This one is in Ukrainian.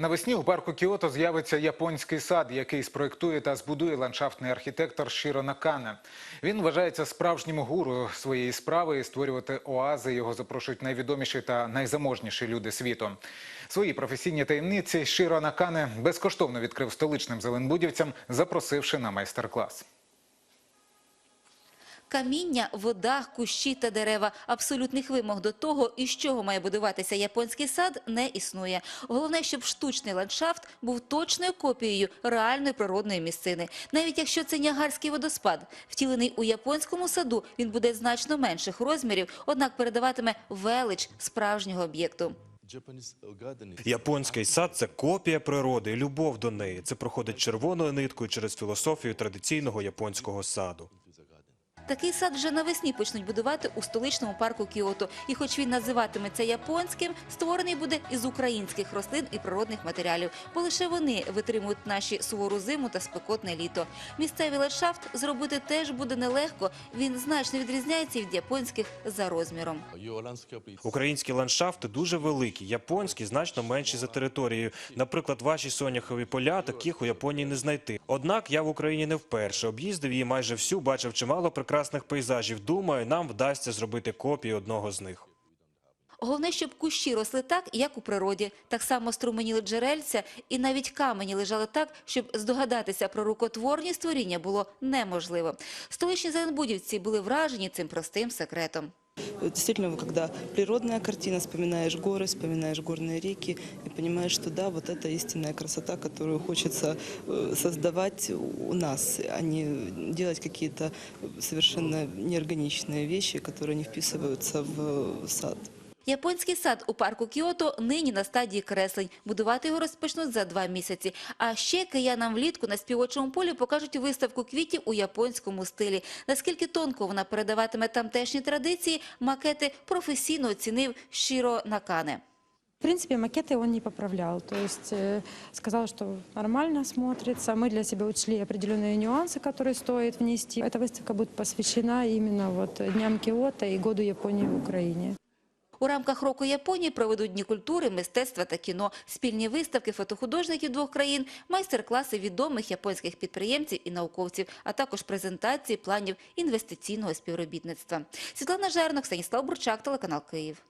Навесні у парку Кіото з'явиться японський сад, який спроектує та збудує ландшафтний архітектор Шіро Накане. Він вважається справжнім гуру своєї справи і створювати оази його запрошують найвідоміші та найзаможніші люди світу. Свої професійні таємниці Шіро Накане безкоштовно відкрив столичним зеленбудівцям, запросивши на майстер-клас. Каміння, вода, кущі та дерева – абсолютних вимог до того, із чого має будуватися японський сад, не існує. Головне, щоб штучний ландшафт був точною копією реальної природної місцини. Навіть якщо це Ніагарський водоспад, втілений у японському саду, він буде значно менших розмірів, однак передаватиме велич справжнього об'єкту. Японський сад це копія природи, і любов до неї. Це проходить червоною ниткою через філософію традиційного японського саду. Такий сад вже навесні почнуть будувати у столичному парку Кіото. І хоч він називатиметься японським, створений буде із українських рослин і природних матеріалів, бо лише вони витримують наші сувору зиму та спекотне літо. Місцевий ландшафт зробити теж буде нелегко. Він значно відрізняється від японських за розміром. Українські ландшафти дуже великі, японські значно менші за територією. Наприклад, ваші соняхові поля таких у Японії не знайти. Однак я в Україні не вперше об'їздив її майже всю, бачив чимало прекрасних пейзажів. Думаю, нам вдасться зробити копію одного з них. Головне, щоб кущі росли так, як у природі. Так само струменіли джерельця і навіть камені лежали так, щоб здогадатися про рукотворні створіння було неможливо. Столичні зеленбудівці були вражені цим простим секретом. Действительно, когда природная картина, вспоминаешь горы, вспоминаешь горные реки и понимаешь, что да, вот это истинная красота, которую хочется э, создавать у нас, а не делать какие-то совершенно неорганичные вещи, которые не вписываются в сад. Японський сад у парку Кіото нині на стадії креслень. Будувати його розпочнуть за два місяці. А ще киянам влітку на співочому полі покажуть виставку квітів у японському стилі. Наскільки тонко вона передаватиме тамтешні традиції, макети професійно оцінив Шіро Накане. В принципе, макеты он не поправлял, то есть э, сказал, что нормально смотрится. Мы для себя учли определенные нюансы, которые стоит внести. Эта выставка будет посвящена именно вот Дням Киото и Году Японии в Украине. У рамках року Японії проведуть дні культури, мистецтва та кіно, спільні виставки фотохудожників двох країн, майстер-класи відомих японських підприємців і науковців, а також презентації планів інвестиційного співробітництва. Світлана Жернок, Станіслав Бурчак, телеканал Київ.